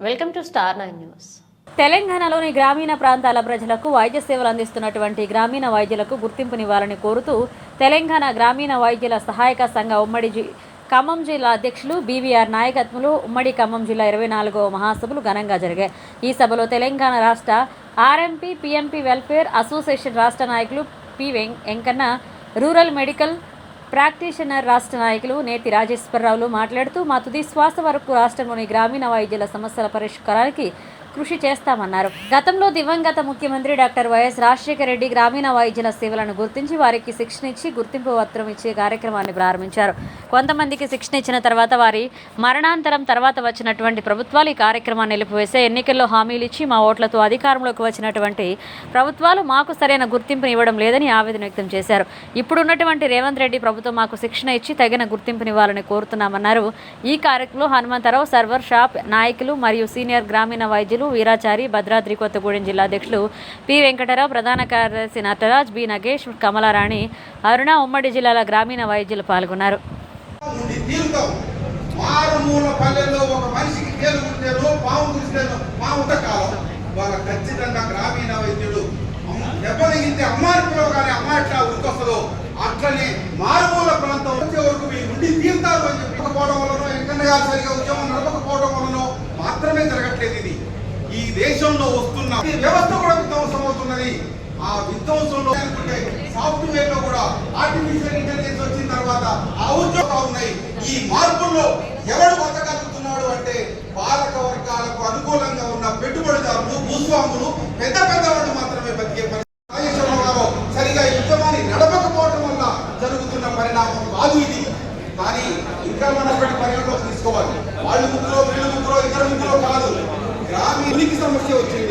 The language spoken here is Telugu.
Welcome to star nine news తెలంగాణలోని గ్రామీణ ప్రాంతాల ప్రజలకు వైద్య సేవలు అందిస్తున్నటువంటి గ్రామీణ వైద్యులకు గుర్తింపునివ్వాలని కోరుతూ తెలంగాణ గ్రామీణ వైద్యుల సహాయక సంఘ ఉమ్మడి జి ఖమ్మం జిల్లా అధ్యక్షులు బీవీఆర్ నాయకత్వంలో ఉమ్మడి ఖమ్మం జిల్లా ఇరవై నాలుగవ మహాసభలు ఘనంగా జరిగాయి. ఈ సభలో తెలంగాణ రాష్ట్ర ఆర్ఎంపీ పీఎంపీ వెల్ఫేర్ అసోసియేషన్ రాష్ట్ర నాయకులు P Venkanna rural medical practitioner రాష్ట్ర నాయకులు నేతి రాజేశ్వరరావులు మాట్లాడుతూ మా తుది శ్వాస వరకు రాష్ట్రంలోని గ్రామీణ వైద్యుల సమస్యల పరిష్కారానికి కృషి చేస్తామన్నారు. గతంలో దివంగత ముఖ్యమంత్రి డాక్టర్ వైఎస్ రాజశేఖర రెడ్డి గ్రామీణ వైద్యుల సేవలను గుర్తించి వారికి శిక్షణ ఇచ్చి గుర్తింపు పత్రం ఇచ్చే కార్యక్రమాన్ని ప్రారంభించారు. కొంతమందికి శిక్షణ ఇచ్చిన తర్వాత వారి మరణాంతరం తర్వాత వచ్చినటువంటి ప్రభుత్వాలు ఈ కార్యక్రమాన్ని నిలిపివేసే ఎన్నికల్లో హామీలు ఇచ్చి మా ఓట్లతో అధికారంలోకి వచ్చినటువంటి ప్రభుత్వాలు మాకు సరైన గుర్తింపుని ఇవ్వడం లేదని ఆవేదన వ్యక్తం చేశారు. ఇప్పుడున్నటువంటి రేవంత్ రెడ్డి ప్రభుత్వం మాకు శిక్షణ ఇచ్చి తగిన గుర్తింపునివ్వాలని కోరుతున్నామన్నారు. ఈ కార్యక్రమంలో హనుమంతరావు సర్వర్ షాప్ నాయకులు మరియు సీనియర్ గ్రామీణ వైద్యులు వీరాచారి భద్రాద్రి కొత్తగూడెం జిల్లా అధ్యక్షులు పి. వెంకటరావు ప్రధాన కార్యదర్శి నటరాజ్ బి. నగేష్ కమలారాణి అరుణ ఉమ్మడి జిల్లాల గ్రామీణ వైద్యులు పాల్గొన్నారు. ఉండి మారుమూల పల్లెల్లో ఒక మనిషికి తేలు కుట్టేనో పాము కుట్టేనో మా కాలం. వాళ్ళ ఖచ్చితంగా గ్రామీణ వైద్యుడు అమ్మ- అమ్మాయిలో కానీ అమ్మాయి ఎట్లా ఉరికొస్తుందో అట్లనే మారుమూల ప్రాంతం వచ్చే వరకు మీ ఉండి తీరుతారు అని చెప్పకపోవడం వలన వెంకన్న గారు సరిగా ఉద్యమం నడపకపోవడం వలన మాత్రమే జరగట్లేదు ఇది. ఈ దేశంలో వస్తున్న వ్యవస్థ కూడా విధ్వంసం అవుతున్నది. ఆ విధ్వంసంలో సాఫ్ట్వేర్లో కూడా ఆర్టిఫిషియల్ ఇంటెలిజెన్స్ వచ్చిన తర్వాత ఆ ఉద్యోగాలు ఉన్నాయి. ఈ మార్పుల్లో ఎవడు బతకగలుగుతున్నాడు అంటే పాలక వర్గాలకు అనుకూలంగా ఉన్న పెట్టుబడిదారులు భూస్వాములు పెద్ద పెద్ద వాళ్ళు మాత్రమే బతికే పరిస్థితి. సరిగా ఈ ఉద్యమాన్ని నడపకపోవడం వల్ల జరుగుతున్న పరిణామం కాదు ఇది. కానీ ఇంకా మనం ఒకటి పరిగణలోకి తీసుకోవాలి. వాళ్ళు ముగ్గురు వీళ్ళు ముగ్గురు ఇద్దరు ముగ్గురు కాదు. గ్రామీణ సమస్య వచ్చింది.